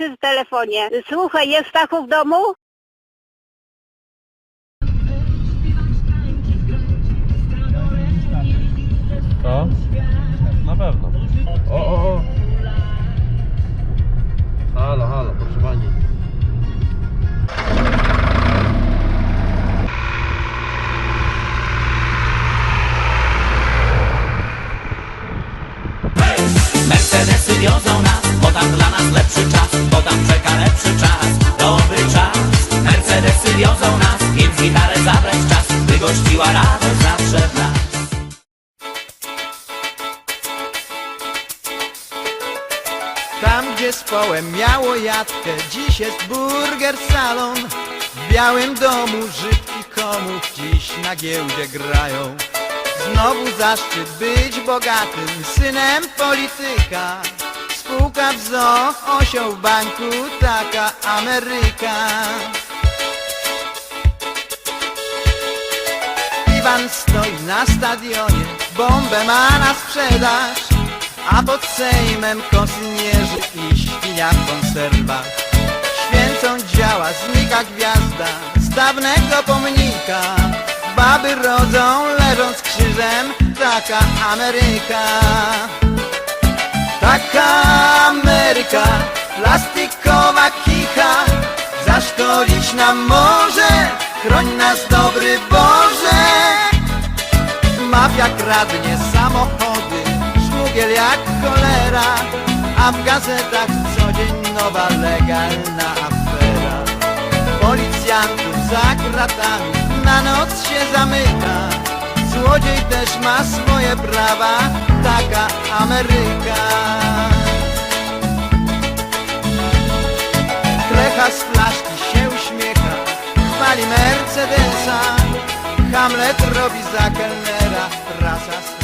przy telefonie. Słuchaj, jest Stachu w domu? Mercedesy wiozą nas, bo tam dla nas lepszy czas, bo tam czeka lepszy czas, dobry czas. Mercedesy wiozą nas, więc gitarę zabrać czas, by gościła radość zawsze w nas. Tam gdzie społem miało jatkę, dziś jest burger salon W białym domu Żyd i komów dziś na giełdzie grają Znowu zaszczyt być bogatym synem polityka. Spółka w zoo, osioł w banku, taka Ameryka. Iwan stoi na stadionie, bombę ma na sprzedaż. A pod Sejmem kosynierzy i świnia w konserwach. Święcą działa, znika gwiazda z dawnego pomnika. Baby rodzą, leżąc krzyżem, taka Ameryka. Taka Ameryka, plastikowa kicha Zaszkodzić nam może, chroń nas dobry Boże. Mafia kradnie samochody, szmugiel jak cholera A w gazetach co dzień nowa legalna afera. Policjantów za kratami na noc się zamyka Złodziej też ma swoje prawa, taka Ameryka. Klecha z flaszki się uśmiecha, chwali Mercedesa. Hamlet robi za kelnera, rasa